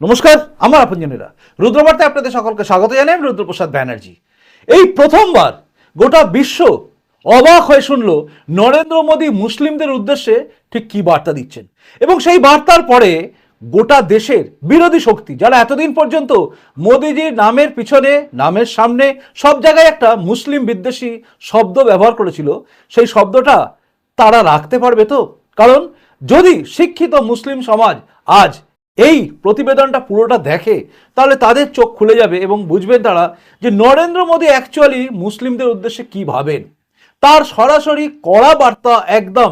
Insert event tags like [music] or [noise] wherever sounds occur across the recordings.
নমস্কার, আমার আপনজনেরা। রুদ্রবার্তায় আপনাদের সকলকে স্বাগত জানাই আমি রুদ্রপ্রসাদ ব্যানার্জি। এই প্রথমবার গোটা বিশ্ব অবাক হয়ে শুনল নরেন্দ্র মোদী মুসলিমদের উদ্দেশ্যে ঠিক কি বার্তা দিচ্ছেন। এবং সেই বার্তার পরে গোটা দেশের বিরোধী শক্তি, যারা এতদিন পর্যন্ত মোদিজির নামের পিছনে, নামের সামনে সব জায়গায় একটা মুসলিম বিদ্বেষী শব্দ ব্যবহার করেছিল, সেই শব্দটা তারা রাখতে পারবে তো? কারণ যদি শিক্ষিত মুসলিম সমাজ আজ এই প্রতিবেদনটা পুরোটা দেখে তাহলে তাদের চোখ খুলে যাবে এবং বুঝবেন তারা যে নরেন্দ্র মোদী অ্যাকচুয়ালি মুসলিমদের উদ্দেশ্যে কি ভাবেন। তার সরাসরি কড়া বার্তা একদম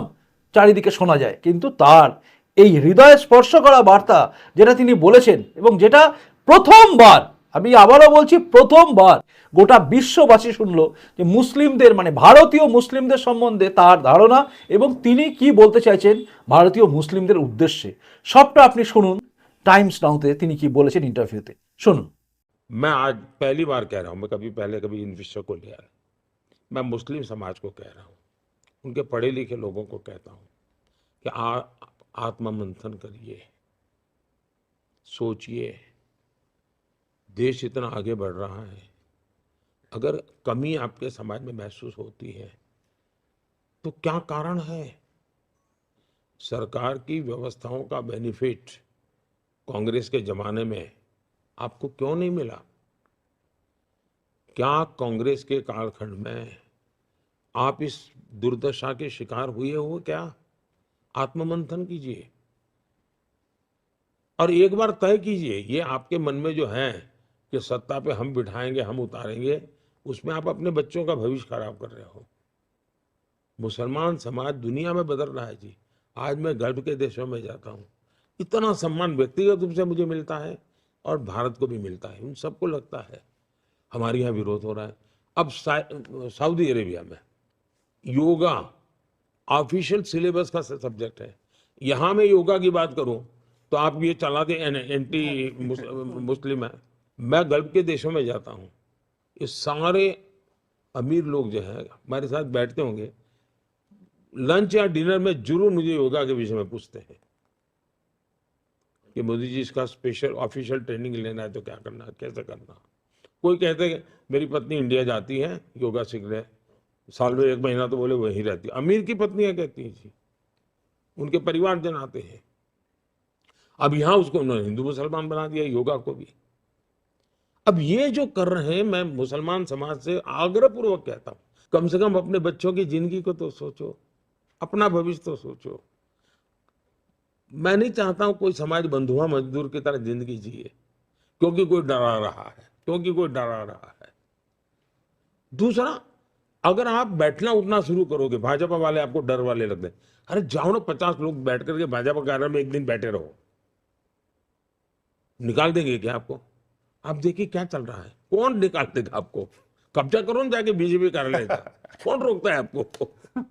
চারিদিকে শোনা যায়, কিন্তু তার এই হৃদয়ে স্পর্শ করা বার্তা যেটা তিনি বলেছেন এবং যেটা প্রথমবার, আমি আবারও বলছি প্রথমবার, গোটা বিশ্ববাসী শুনলো যে মুসলিমদের মানে ভারতীয় মুসলিমদের সম্বন্ধে তার ধারণা এবং তিনি কি বলতে চাইছেন ভারতীয় মুসলিমদের উদ্দেশ্যে। সবটা আপনি শুনুন। টাইমস নাউতে তিনি কি বলেছেন ইন্টারভিউতে শুনুন मैं आज पहली बार कह रहा हूँ मैं कभी पहले कभी इन विषयों को लिया है मैं मुस्लिम समाज को कह रहा हूँ उनके पढ़े लिखे लोगों को कहता हूँ कि आ आत्ममंथन करिए सोचिए देश इतना आगे बढ़ रहा है अगर कमी आपके समाज में महसूस होती है तो क्या कारण है सरकार की व्यवस्थाओं का बेनिफिट कांग्रेस के ज़माने में आपको क्यों नहीं मिला? क्या कांग्रेस के कालखंड में आप इस दुर्दशा के शिकार हुए हो क्या? आत्ममंथन कीजिए। और एक बार तय कीजिए, ये आपके मन में जो है कि सत्ता पे हम बिठाएँगे, हम उतारेंगे, उसमें आप अपने बच्चों का भविष्य खराब कर रहे हो। मुसलमान समाज दुनिया में बदल रहा है जी। आज मैं गर्भ के देशों में जाता हूँ। इतना सम्मान व्यक्तिगत रूप से मुझे मिलता है और भारत को भी मिलता है, उन सबको लगता है। हमारे यहाँ विरोध हो रहा है। अब सऊदी अरेबिया में योगा ऑफिशियल सिलेबस का सब्जेक्ट है। यहाँ मैं योगा की बात करूँ तो आप ये चला दे एंटी मुस्लिम है। मैं गल्फ के देशों में जाता हूँ। ये सारे अमीर लोग जो है, हमारे साथ बैठते होंगे। लंच या डिनर में ज़रूर मुझे योगा के विषय में पूछते हैं। कि मोदी जी, इसका स्पेशल ऑफिशियल ट्रेनिंग लेना है तो क्या करना है? कैसे करना कोई कहते हैं, मेरी पत्नी इंडिया जाती है, योगा सीखने। साल में एक महीना तो बोले, वहीं रहती अमीर की पत्नियाँ कहती हैं, जी। उनके परिवारजन आते हैं। अब यहाँ उसको उन्होंने हिंदू मुसलमान बना दिया, योगा को भी। अब ये जो कर रहे हैं, मैं मुसलमान समाज से आग्रह पूर्वक कहता हूँ, कम से कम अपने बच्चों की ज़िंदगी को तो सोचो, अपना भविष्य तो सोचो। मैं नहीं चाहता हूँ कोई समाज बंधुआ मजदूर की तरह ज़िंदगी जिए। क्योंकि कोई डरा रहा है, क्योंकि कोई डरा रहा है। दूसरा, अगर आप बैठना उठना शुरू करोगे, भाजपा वाले आपको डर वाले लग गए अरे जाओ ना, पचास लोग बैठ करके भाजपा कार्यालय में एक दिन बैठे रहो। निकाल देंगे क्या आपको? आप देखिए क्या चल रहा है। कौन निकाल देगा आपको? कब्जा करो ना जाके बीजेपी कार्यालय कौन रोकता है आपको? [laughs]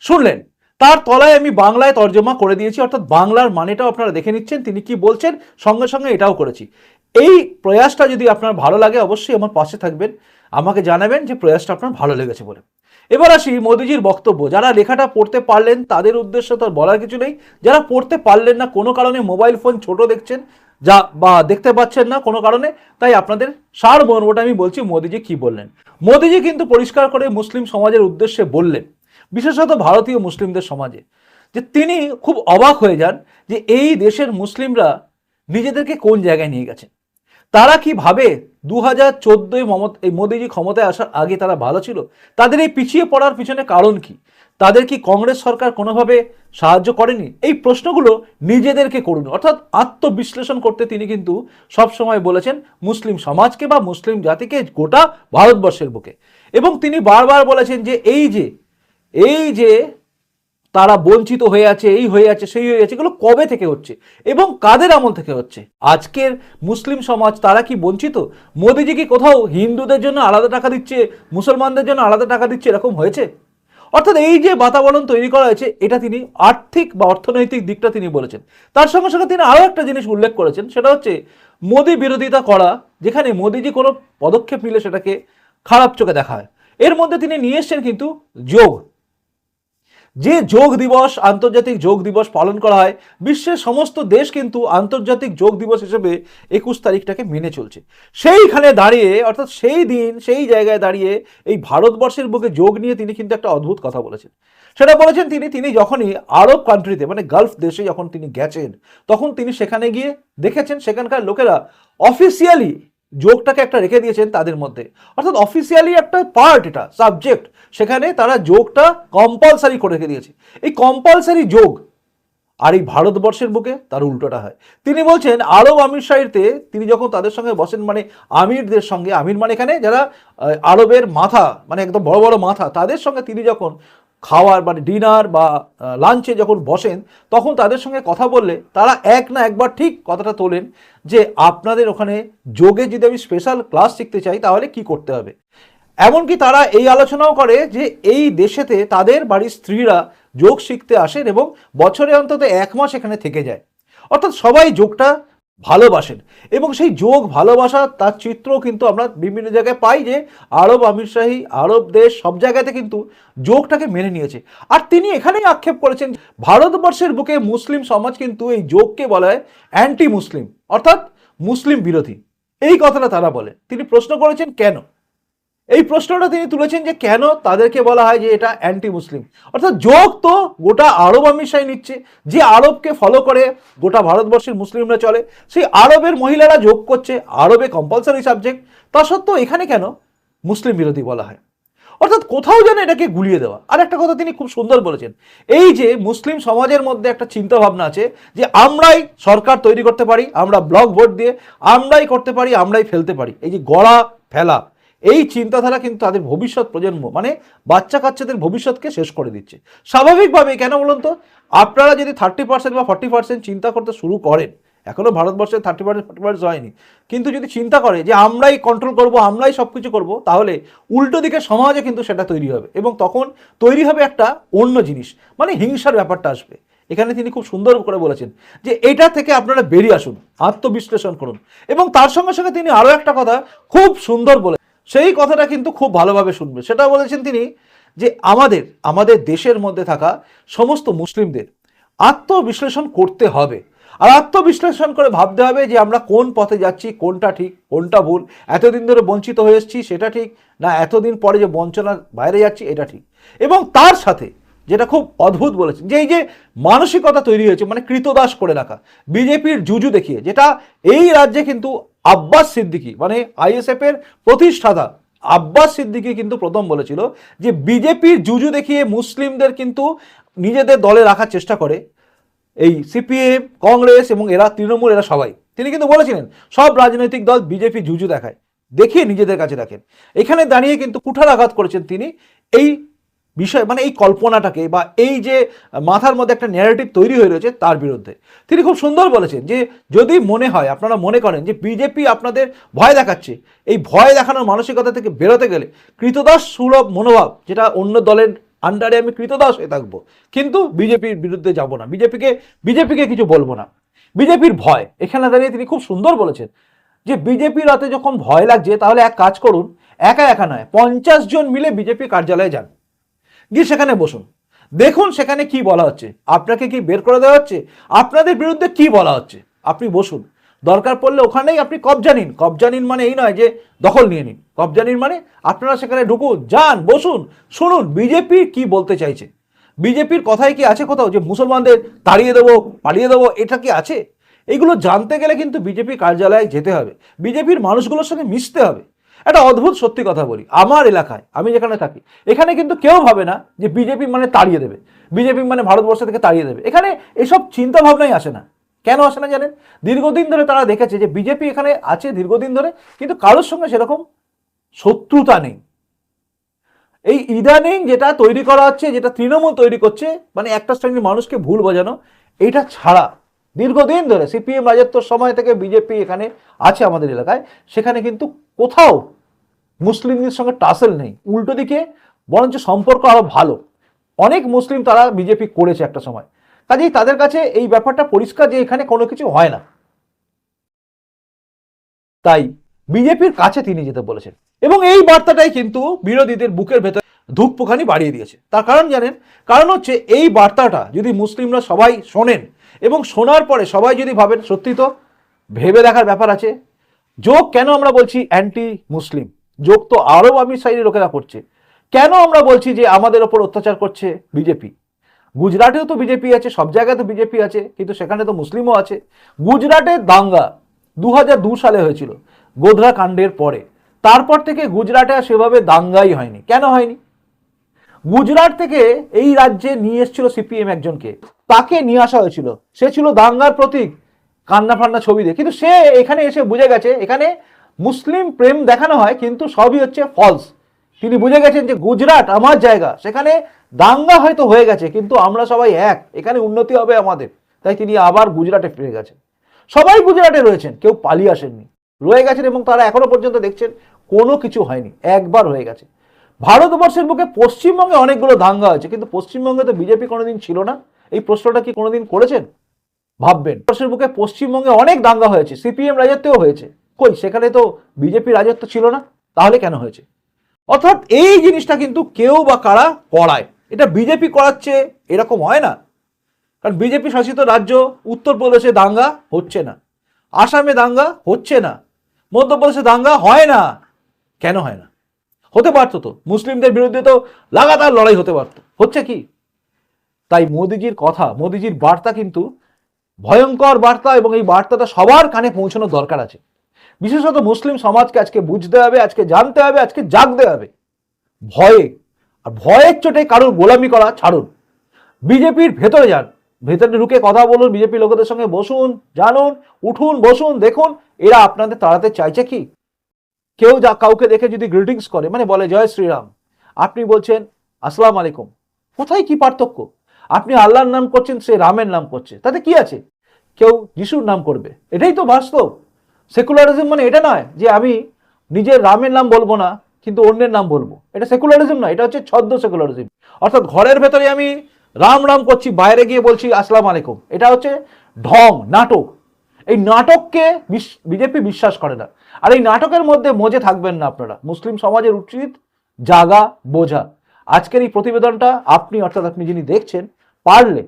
सुन लेना তার তলায় আমি বাংলায় তর্জমা করে দিয়েছি, অর্থাৎ বাংলার মানেটাও আপনারা দেখে নিচ্ছেন, তিনি কি বলছেন, সঙ্গে সঙ্গে এটাও করেছি। এই প্রয়াসটা যদি আপনার ভালো লাগে, অবশ্যই আমার পাশে থাকবেন, আমাকে জানাবেন যে প্রয়াসটা আপনার ভালো লেগেছে বলে। এবার আসি মোদিজির বক্তব্য। যারা লেখাটা পড়তে পারলেন, তাদের উদ্দেশ্য তো বলার কিছু নেই। যারা পড়তে পারলেন না, কোনো কারণে মোবাইল ফোন ছোট দেখছেন, যা বা দেখতে পাচ্ছেন না কোনো কারণে, তাই আপনাদের সার মর্মটা আমি বলছি, মোদিজি কি বললেন? মোদিজি কিন্তু পরিষ্কার করে মুসলিম সমাজের উদ্দেশ্যে বললেন বিশেষত ভারতীয় মুসলিমদের সমাজে, যে তিনি খুব অবাক হয়ে যান যে এই দেশের মুসলিমরা নিজেদেরকে কোন জায়গায় নিয়ে গেছেন। তারা কি ভাবে দু হাজার চোদ্দোয় মমত, এই মোদিজি ক্ষমতায় আসার আগে তারা ভালো ছিল? তাদের এই পিছিয়ে পড়ার পিছনে কারণ কি? তাদের কি কংগ্রেস সরকার কোনোভাবে সাহায্য করেনি? এই প্রশ্নগুলো নিজেদেরকে করুন। অর্থাৎ আত্মবিশ্লেষণ করতে তিনি কিন্তু সবসময় বলেছেন, মুসলিম সমাজকে বা মুসলিম জাতিকে গোটা ভারতবর্ষের বুকে। এবং তিনি বারবার বলেছেন যে এই যে এই যে তারা বঞ্চিত হয়ে আছে, এই হয়ে আছে, সেই হয়ে আছে, এগুলো কবে থেকে হচ্ছে? এবং কাদের আমল থেকে হচ্ছে? আজকের মুসলিম সমাজ তারা কি বঞ্চিত? মোদিজি কি কোথাও হিন্দুদের জন্য আলাদা টাকা দিচ্ছে? মুসলমানদের জন্য আলাদা টাকা দিচ্ছে? এরকম হয়েছে? অর্থাৎ এই যে বাতাবরণ তৈরি করা হয়েছে, এটা তিনি আর্থিক বা অর্থনৈতিক দিকটা তিনি বলেছেন। তার সঙ্গে সঙ্গে তিনি আরও একটা জিনিস উল্লেখ করেছেন, সেটা হচ্ছে মোদি বিরোধিতা করা, যেখানে মোদিজি কোনো পদক্ষেপ নিলে সেটাকে খারাপ চোখে দেখা হয়। এর মধ্যে তিনি নিয়ে এসছেন কিন্তু যোগ। যে যোগ দিবস, আন্তর্জাতিক যোগ দিবস পালন করা হয়, বিশ্বের সমস্ত দেশ কিন্তু আন্তর্জাতিক যোগ দিবস হিসেবে একুশ তারিখটাকে মেনে চলছে। সেইখানে দাঁড়িয়ে, অর্থাৎ সেই দিন, সেই জায়গায় দাঁড়িয়ে এই ভারতবর্ষের বুকে যোগ নিয়ে তিনি কিন্তু একটা অদ্ভুত কথা বলেছেন। সেটা বলেছেন তিনি তিনি যখনই আরব কান্ট্রিতে মানে গালফ দেশে যখন তিনি গেছেন, তখন তিনি সেখানে গিয়ে দেখেছেন, সেখানকার লোকেরা অফিসিয়ালি যোগটাকে একটা রেখে দিয়েছেন তাদের মধ্যে। অর্থাৎ অফিসিয়ালি একটা পার্ট এটা সাবজেক্ট সেখানে তারা যোগটা কম্পালসারি করে রেখে দিয়েছে। এই কম্পালসারি যোগ, আর এই ভারতবর্ষের বুকে তার উল্টোটা হয়। তিনি বলছেন, আরব আমির শাহিতে তিনি যখন তাদের সঙ্গে বসেন মানে আমিরদের সঙ্গে, আমির মানে এখানে যারা আরবের মাথা মানে একদম বড় বড় মাথা, তাদের সঙ্গে তিনি যখন খাওয়ার মানে ডিনার বা লাঞ্চে যখন বসেন, তখন তাদের সঙ্গে কথা বললে তারা এক না একবার ঠিক কথাটা তোলেন যে আপনাদের ওখানে যোগে যদি আমি স্পেশাল ক্লাস শিখতে চাই, তাহলে কি করতে হবে? এমনকি তারা এই আলোচনাও করে যে এই দেশেতে তাদের বাড়ির স্ত্রীরা যোগ শিখতে আসেন এবং বছরে অন্তত এক মাস এখানে থেকে যায়। অর্থাৎ সবাই যোগটা ভালোবাসেন। এবং সেই যোগ ভালোবাসা, তার চিত্র কিন্তু আমরা বিভিন্ন জায়গায় পাই যে আরব আমিরশাহী আরব দেশ সব জায়গাতে কিন্তু যোগটাকে মেনে নিয়েছে। আর তিনি এখানেই আক্ষেপ করেছেন, ভারতবর্ষের বুকে মুসলিম সমাজ কিন্তু এই যোগকে বলা হয় অ্যান্টি মুসলিম অর্থাৎ মুসলিম বিরোধী। এই কথাটা তারা বলে। তিনি প্রশ্ন করেছেন, কেন? এই প্রশ্নটা তিনি তুলেছেন যে কেন তাদেরকে বলা হয় যে এটা অ্যান্টি মুসলিম অর্থাৎ যোগ তো গোটা আরব আমিষাই নিচ্ছে, যে আরবকে ফলো করে গোটা ভারতবর্ষের মুসলিমরা চলে, সেই আরবের মহিলারা যোগ করছে, আরবে কম্পালসারি সাবজেক্ট তা সত্ত্বেও এখানে কেন মুসলিম বিরোধী বলা হয়? অর্থাৎ কোথাও যেন এটাকে গুলিয়ে দেওয়া। আর একটা কথা তিনি খুব সুন্দর বলেছেন, এই যে মুসলিম সমাজের মধ্যে একটা চিন্তা ভাবনা আছে যে আমরাই সরকার তৈরি করতে পারি, আমরা ব্লক ভোট দিয়ে আমরাই করতে পারি, আমরাই ফেলতে পারি, এই যে গড়া ফেলা এই চিন্তাধারা কিন্তু তাদের ভবিষ্যৎ প্রজন্ম মানে বাচ্চা কাচ্চাদের ভবিষ্যৎকে শেষ করে দিচ্ছে। স্বাভাবিকভাবে কেন বলুন তো? আপনারা যদি থার্টি পার্সেন্ট বা ফর্টি পার্সেন্ট চিন্তা করতে শুরু করেন, এখনও ভারতবর্ষে থার্টি পার্সেন্ট ফর্টি পার্সেন্ট হয়নি, কিন্তু যদি চিন্তা করে যে আমরাই কন্ট্রোল করব, আমরাই সব কিছু করব, তাহলে উল্টো দিকে সমাজে কিন্তু সেটা তৈরি হবে এবং তখন তৈরি হবে একটা অন্য জিনিস মানে হিংসার ব্যাপারটা আসবে। এখানে তিনি খুব সুন্দর করে বলেছেন যে এটা থেকে আপনারা বেরিয়ে আসুন, আত্মবিশ্লেষণ করুন এবং তার সঙ্গে সঙ্গে তিনি আরও একটা কথা খুব সুন্দর বলে সেই কথাটা কিন্তু খুব ভালোভাবে শুনবে। সেটা বলেছেন তিনি যে আমাদের আমাদের দেশের মধ্যে থাকা সমস্ত মুসলিমদের আত্মবিশ্লেষণ করতে হবে। আর আত্মবিশ্লেষণ করে ভাবতে হবে যে আমরা কোন পথে যাচ্ছি, কোনটা ঠিক, কোনটা ভুল, এতদিন ধরে বঞ্চিত হয়ে এসেছি সেটা ঠিক, না এতদিন পরে যে বঞ্চনার বাইরে যাচ্ছি এটা ঠিক। এবং তার সাথে যেটা খুব অদ্ভুত বলেছেন যে এই যে মানসিকতা তৈরি হয়েছে মানে কৃতদাস করে রাখা, বিজেপির জুজু দেখিয়ে, যেটা এই রাজ্যে কিন্তু আব্বাস সিদ্দিকি মানে আইএসএফ এর প্রতিষ্ঠাতা। আব্বাস সিদ্দিকি কিন্তু প্রথম বলেছিল যে, বিজেপির জুজু দেখিয়ে মুসলিমদের কিন্তু নিজেদের দলে রাখার চেষ্টা করে। এই সিপিএম, কংগ্রেস এবং এরা, তৃণমূল, এরা সবাই। তিনি কিন্তু বলেছিলেন, সব রাজনৈতিক দল বিজেপি জুজু দেখায়, দেখিয়ে নিজেদের কাছে রাখেন। এখানে দাঁড়িয়ে কিন্তু কুঠার আঘাত করেছেন তিনি। এই বিষয় মানে এই কল্পনাটাকে বা এই যে মাথার মধ্যে একটা ন্যারেটিভ তৈরি হয়ে রয়েছে তার বিরুদ্ধে। তিনি খুব সুন্দর বলেছেন যে, যদি মনে হয়, আপনারা মনে করেন যে বিজেপি আপনাদের ভয় দেখাচ্ছে, এই ভয় দেখানোর মানসিকতা থেকে বেরোতে গেলে কৃতদাস সুলভ মনোভাব, যেটা অন্য দলের আন্ডারে আমি কৃতদাস হয়ে থাকব, কিন্তু বিজেপির বিরুদ্ধে যাব না। বিজেপিকে বিজেপিকে কিছু বলব না। বিজেপির ভয়, এখানে দাঁড়িয়ে তিনি খুব সুন্দর বলেছেন যে বিজেপির রাতে যখন ভয় লাগছে, তাহলে এক কাজ করুন, একা একা নয়, পঞ্চাশ জন মিলে বিজেপি কার্যালয়ে যান। গিয়ে সেখানে বসুন। দেখুন সেখানে কি বলা হচ্ছে। আপনাকে কি বের করে দেওয়া হচ্ছে? আপনাদের বিরুদ্ধে কি বলা হচ্ছে? আপনি বসুন। দরকার পড়লে ওখানেই আপনি কবজা নিন। কবজা নিন মানে এই নয় যে দখল নিয়ে নিন। কবজা নিন মানে আপনারা সেখানে ঢুকুন, যান, বসুন, শুনুন বিজেপি কি বলতে চাইছে? বিজেপির কথাই কি আছে কোথাও যে মুসলমানদের তাড়িয়ে দেবো, পালিয়ে দেবো, এটা কি আছে? এগুলো জানতে গেলে কিন্তু বিজেপি কার্যালয়ে যেতে হবে। বিজেপির মানুষগুলোর সঙ্গে মিশতে হবে। একটা অদ্ভুত সত্যি কথা বলি, আমার এলাকায় আমি যেখানে থাকি, এখানে কিন্তু কেউ ভাবে না যে বিজেপি মানে তাড়িয়ে দেবে, বিজেপি মানে ভারতবর্ষ থেকে তাড়িয়ে দেবে। এখানে এসব চিন্তা ভাবনাই আসে না। কেন আসে না জানেন? দীর্ঘদিন ধরে তারা দেখেছে যে বিজেপি এখানে আছে দীর্ঘদিন ধরে, কিন্তু কারোর সঙ্গে সেরকম শত্রুতা নেই। এই ইদানিং যেটা তৈরি করা হচ্ছে, যেটা তৃণমূল তৈরি করছে মানে একটা শ্রেণির মানুষকে ভুল বোঝানো এইটা ছাড়া দীর্ঘদিন ধরে সিপিএম রাজত্বর সময় থেকে বিজেপি এখানে আছে আমাদের এলাকায়, সেখানে কিন্তু কোথাও মুসলিমদের সঙ্গে টাসেল নেই। উল্টো দিকে বরঞ্চ সম্পর্ক আরও ভালো। অনেক মুসলিম তারা বিজেপি করেছে একটা সময়। কাজেই তাদের কাছে এই ব্যাপারটা পরিষ্কার যে এখানে কোনো কিছু হয় না। তাই বিজেপির কাছে তিনি যেতে বলেছেন। এবং এই বার্তাটাই কিন্তু বিরোধীদের বুকের ভেতর ধূপপোখানি বাড়িয়ে দিয়েছে। তার কারণ জানেন? কারণ হচ্ছে এই বার্তাটা যদি মুসলিমরা সবাই শোনেন এবং শোনার পরে সবাই যদি ভাবেন, সত্যি তো ভেবে দেখার ব্যাপার আছে। যোগ কেন আমরা বলছি অ্যান্টি মুসলিম যোগ তো আরব আমির সাইডে লোকেরা করছে। কেন আমরা বলছি যে আমাদের ওপর অত্যাচার করছে বিজেপি? গুজরাটেও তো বিজেপি আছে, সব জায়গায় তো বিজেপি আছে, কিন্তু সেখানে তো মুসলিমও আছে। গুজরাটের দাঙ্গা দু সালে হয়েছিল গোধরা কাণ্ডের পরে। তারপর থেকে গুজরাটে আর সেভাবে দাঙ্গাই হয়নি। কেন হয়নি? গুজরাট থেকে এই রাজ্যে নিয়ে এসেছিল সিপিএম একজনকে। তাকে নিয়ে আসা হয়েছিল। সে ছিল দাঙ্গার প্রতীক, কান্না ফান্না ছবি দিয়ে কিন্তু সে এখানে এসে বুঝে গেছে, এখানে মুসলিম প্রেম দেখানো হয়, কিন্তু সবই হচ্ছে ফলস তিনি বুঝে গেছেন যে গুজরাট আমার জায়গা, সেখানে দাঙ্গা হয়তো হয়ে গেছে, কিন্তু আমরা সবাই এক, এখানে উন্নতি হবে আমাদের। তাই তিনি আবার গুজরাটে ফিরে গেছেন। সবাই গুজরাটে রয়েছেন, কেউ পালিয়ে আসেননি। রয়ে গেছেন এবং তারা এখনও পর্যন্ত দেখছেন কোনো কিছু হয়নি, একবার হয়ে গেছে। ভারতবর্ষের বুকে পশ্চিমবঙ্গে অনেকগুলো দাঙ্গা হয়েছে কিন্তু পশ্চিমবঙ্গে তো বিজেপি কোনোদিন ছিল না। এই প্রশ্নটা কি কোনোদিন করেছেন? ভাববেন। ভারতবর্ষের বুকে পশ্চিমবঙ্গে অনেক দাঙ্গা হয়েছে, সিপিএম রাজত্বেও হয়েছে। কই, সেখানে তো বিজেপি রাজত্ব ছিল না, তাহলে কেন হয়েছে? অর্থাৎ এই জিনিসটা কিন্তু কেউ বা কারা করায়। এটা বিজেপি করাচ্ছে এরকম হয় না। কারণ বিজেপি শাসিত রাজ্য উত্তরপ্রদেশে দাঙ্গা হচ্ছে না। আসামে দাঙ্গা হচ্ছে না। মধ্যপ্রদেশে দাঙ্গা হয় না। কেন হয় না? হতে পারতো তো। মুসলিমদের বিরুদ্ধে তো লাগাতার লড়াই হতে পারতো। হচ্ছে কি? তাই মোদিজির কথা, মোদিজির বার্তা কিন্তু ভয়ঙ্কর বার্তা এবং এই বার্তাটা সবার কানে পৌঁছানোর দরকার আছে। বিশেষত মুসলিম সমাজকে আজকে বুঝতে হবে, আজকে জানতে হবে, আজকে জাগতে হবে। ভয়ে, আর ভয়ের চোটে কারোর গোলামি করা ছাড়ুন। বিজেপির ভেতরে যান। ভেতরে ঢুকে কথা বলুন, বিজেপি লোকেদের সঙ্গে বসুন, জানুন, উঠুন, বসুন, দেখুন, এরা আপনাদের তাড়াতে চাইছে কি? কেউ যা কাউকে দেখে যদি গ্রিটিংস করে মানে বলে, জয় শ্রীরাম। আপনি বলছেন, আসসালাম আলাইকুম। কোথায় কি পার্থক্য? আপনি আল্লাহর নাম করছেন, সে রামের নাম করছে। তাতে কি আছে? কেউ যিশুর নাম করবে। এটাই তো বাস্তব। সেকুলারিজম মানে এটা নয় যে আমি নিজের রামের নাম বলব না, কিন্তু অন্যের নাম বলব। এটা সেকুলারিজম না এটা হচ্ছে ছদ্ম সেকুলারিজম। অর্থাৎ ঘরের ভেতরে আমি রাম রাম করছি, বাইরে গিয়ে বলছি, আসসালাম আলাইকুম। এটা হচ্ছে ঢং, নাটক। এই নাটককে বিজেপি বিশ্বাস করে না। আর এই নাটকের মধ্যে মজে থাকবেন না আপনারা। মুসলিম সমাজের উচিত জাগা, বোঝা। আজকের এই প্রতিবেদনটা আপনি, অর্থাৎ আপনি যিনি দেখছেন, পারলে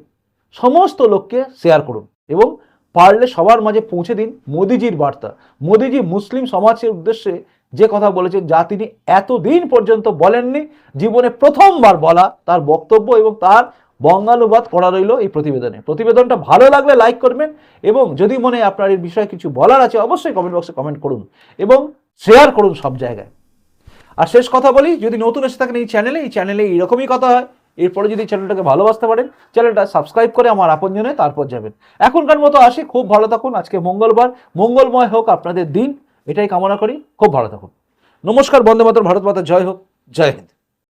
সমস্ত লোককে শেয়ার করুন এবং পারলে সবার মাঝে পৌঁছে দিন মোদিজির বার্তা। মোদিজি মুসলিম সমাজের উদ্দেশ্যে যে কথা বলেছেন, যা তিনি এতদিন পর্যন্ত বলেননি, জীবনে প্রথমবার বলা তার বক্তব্য এবং তার বঙ্গানুবাদ করা রইল এই প্রতিবেদনে। প্রতিবেদনটা ভালো লাগলে লাইক করবেন এবং যদি মনে আপনার এই বিষয়ে কিছু বলার আছে, অবশ্যই কমেন্ট বক্সে কমেন্ট করুন এবং শেয়ার করুন সব জায়গায়। আর শেষ কথা বলি, যদি নতুন এসে থাকেন এই চ্যানেলে এই চ্যানেলে এইরকমই কথা হয়। এরপরে যদি চ্যানেলটাকে ভালোবাসতে পারেন, চ্যানেলটা সাবস্ক্রাইব করে আমার আপনজনে তারপর যাবেন। এখনকার মতো আসি, খুব ভালো থাকুন, আজকে মঙ্গলবার। মঙ্গলময় হোক আপনাদের দিন, এটাই কামনা করি, খুব ভালো থাকুন। নমস্কার, বন্দে মাতর ভারত মাতা, জয় হোক, জয় হিন্দ।